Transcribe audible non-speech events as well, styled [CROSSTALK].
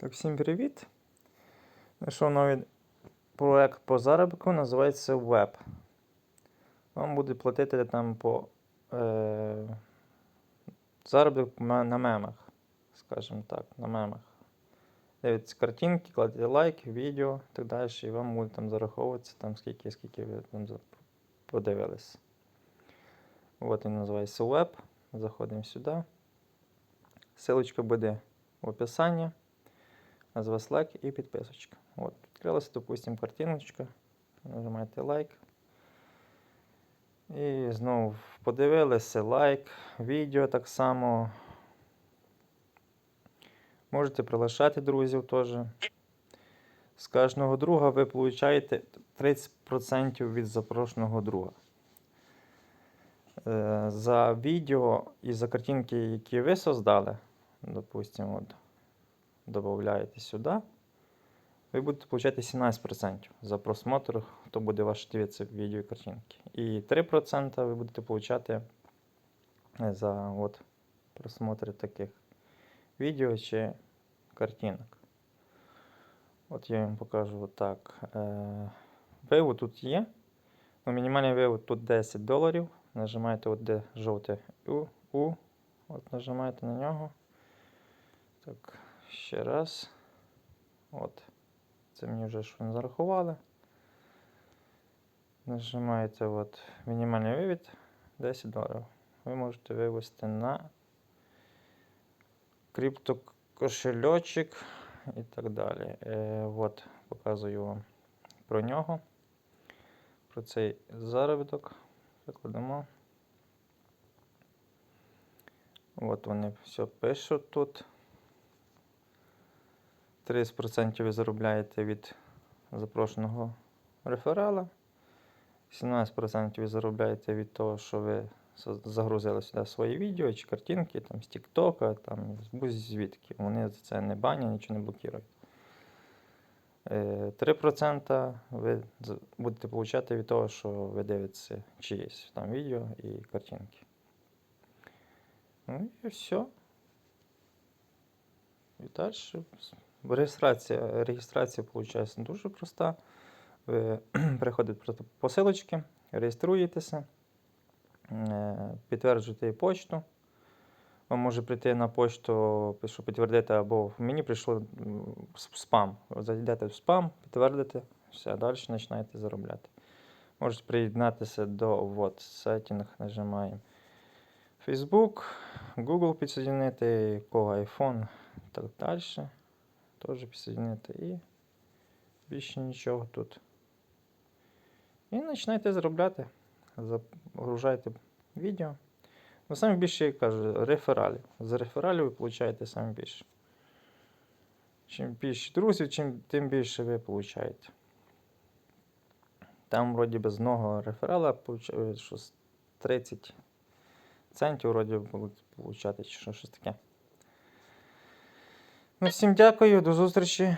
Так, всім привіт. Знайшов новий проект по заробітку, називається Web. Вам буде платити там по е, заробіток на мемах, скажімо так, на мемах. Дивіться картинки, кладете лайк, відео і так далі, і вам буде там зараховуватися там скільки, скільки ви там подивились. От він називається Web. Заходимо сюди. Силочка буде в описанні. А з вас лайк і підписочка. От, відкрилася, допустимо, картиночка. Нажимаєте лайк. І знову подивилися лайк, відео так само. Можете прилишати друзів теж. З кожного друга ви получаєте 30% від запрошеного друга. Е, За відео і за картинки, які ви создали, допустимо, додаєте сюди, ви будете получати 17% за просмотр, хто буде ваш дивитися відео і картинки. І 3% ви будете получати е, за от, просмотри таких відео чи картинок. От я вам покажу отак. Е, Вивод тут є. Ну, мінімальний вивод тут 10 доларів. Нажимаєте от де жовте У, У. От нажимаєте на нього. Так, ще раз. От. Це мені вже що не зарахували. Нажимаєте от мінімальний вивід 10 доларів. Ви можете вивести на криптокошельочок і так далі. Е, от, показую вам про нього. Про цей заробіток. Закладемо. От вони все пишуть тут. 30% ви заробляєте від запрошеного реферала. 17% ви заробляєте від того, що ви загрузили сюди свої відео чи картинки там, з Тіктока, там, з будь звідки. Вони за це не банять, нічого не блокують. Е, 3% ви будете получати від того, що ви дивитеся чиїсь там відео і картинки. Ну і все. І далі. Реєстрація, реєстрація виходить дуже проста. Ви [CLEARS THROAT] приходите просто по силочці, реєструєтеся, е, підтверджуєте почту. Вам може прийти на почту, що підтвердити, або мені прийшло спам. Зайдете в спам, підтвердите, все, далі починаєте заробляти. Можете приєднатися до вот, сеттінг, нажимаємо Facebook, Google підсоединити, кого iPhone так далі. Теж підсоединити і більше нічого тут. І починаєте заробляти. Загружаєте відео. Ну, саме більше, я кажу, рефералів. За рефералів ви получаєте саме більше. Чим більше друзів, чим, тим більше ви получаєте. Там, вроді, без одного реферала щось 30 центів, вроді, будуть получати, чи щось таке. Ну, всім дякую, до зустрічі.